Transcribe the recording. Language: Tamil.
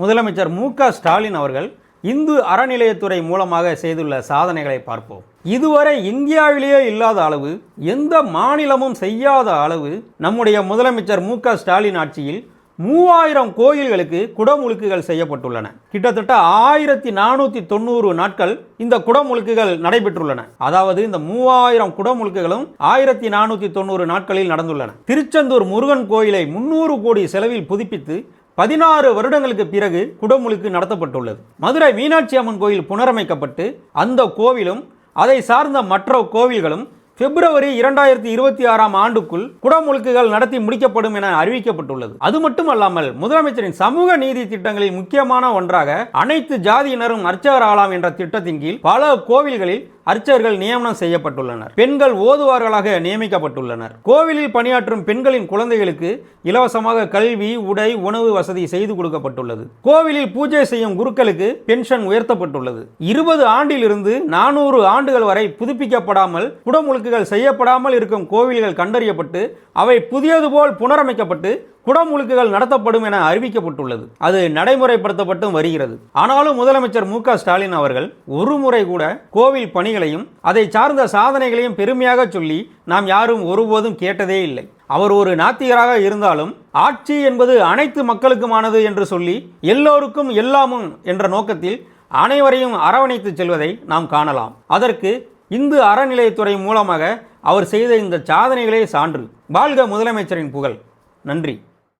முதலமைச்சர் மு ஸ்டாலின் அவர்கள் இந்து அறநிலையத்துறை மூலமாக செய்துள்ள சாதனைகளை பார்ப்போம். இதுவரை இந்தியாவிலேயே இல்லாத அளவு எந்த மாநிலமும் செய்யாத அளவு நம்முடைய முதலமைச்சர் மு ஸ்டாலின் ஆட்சியில் மூவாயிரம் கோயில்களுக்கு குடமுழுக்குகள் செய்யப்பட்டுள்ளன. கிட்டத்தட்ட ஆயிரத்தி நானூற்றி தொண்ணூறு நாட்கள் இந்த குடமுழுக்குகள் நடைபெற்றுள்ளன. அதாவது இந்த மூவாயிரம் குடமுழுக்குகளும் ஆயிரத்தி நானூற்றி தொண்ணூறு நாட்களில் நடந்துள்ளன. திருச்செந்தூர் முருகன் கோயிலை முன்னூறு கோடி செலவில் புதுப்பித்து பதினாறு வருடங்களுக்கு பிறகு குடமுழுக்கு நடத்தப்பட்டுள்ளது. மதுரை மீனாட்சி அம்மன் கோயில் புனரமைக்கப்பட்டு அந்த கோவிலும் அதை சார்ந்த மற்ற கோவில்களும் பிப்ரவரி இரண்டாயிரத்தி இருபத்தி ஆறாம் ஆண்டுக்குள் குடமுழுக்குகள் நடத்தி முடிக்கப்படும் என அறிவிக்கப்பட்டுள்ளது. அது மட்டுமல்லாமல் முதலமைச்சரின் சமூக நீதி திட்டங்களில் முக்கியமான ஒன்றாக அனைத்து ஜாதியினரும் அர்ச்சகர் ஆகலாம் என்ற திட்டத்தின் கீழ் பல கோவில்களில் அர்ச்சகர்கள் நியமனம் செய்யப்பட்டுள்ளனர். பெண்கள் ஓதுவார்களாக நியமிக்கப்பட்டுள்ளனர். கோவிலில் பணியாற்றும் பெண்களின் குழந்தைகளுக்கு இலவசமாக கல்வி உடை உணவு வசதி செய்து கொடுக்கப்பட்டுள்ளது. கோவிலில் பூஜை செய்யும் குருக்களுக்கு பென்ஷன் உயர்த்தப்பட்டுள்ளது. இருபது ஆண்டிலிருந்து நானூறு ஆண்டுகள் வரை புதுப்பிக்கப்படாமல் குடமுழுக்குகள் செய்யப்படாமல் இருக்கும் கோவில்கள் கண்டறியப்பட்டு அவை புதியது போல் புனரமைக்கப்பட்டு குடமுழுக்குகள் நடத்தப்படும் என அறிவிக்கப்பட்டுள்ளது. அது நடைமுறைப்படுத்தப்பட்டும் வருகிறது. ஆனாலும் முதலமைச்சர் மு க ஸ்டாலின் அவர்கள் ஒரு முறை கூட கோவில் பணிகளையும் அதை சார்ந்த சாதனைகளையும் பெருமையாக சொல்லி நாம் யாரும் ஒருபோதும் கேட்டதே இல்லை. அவர் ஒரு நாத்திகராக இருந்தாலும் ஆட்சி என்பது அனைத்து மக்களுக்குமானது என்று சொல்லி எல்லோருக்கும் எல்லாமும் என்ற நோக்கத்தில் அனைவரையும் அரவணைத்து செல்வதை நாம் காணலாம். அதற்கு இந்து அறநிலையத்துறை மூலமாக அவர் செய்த இந்த சாதனைகளே சான்று. வாழ்க முதலமைச்சரின் புகழ். நன்றி.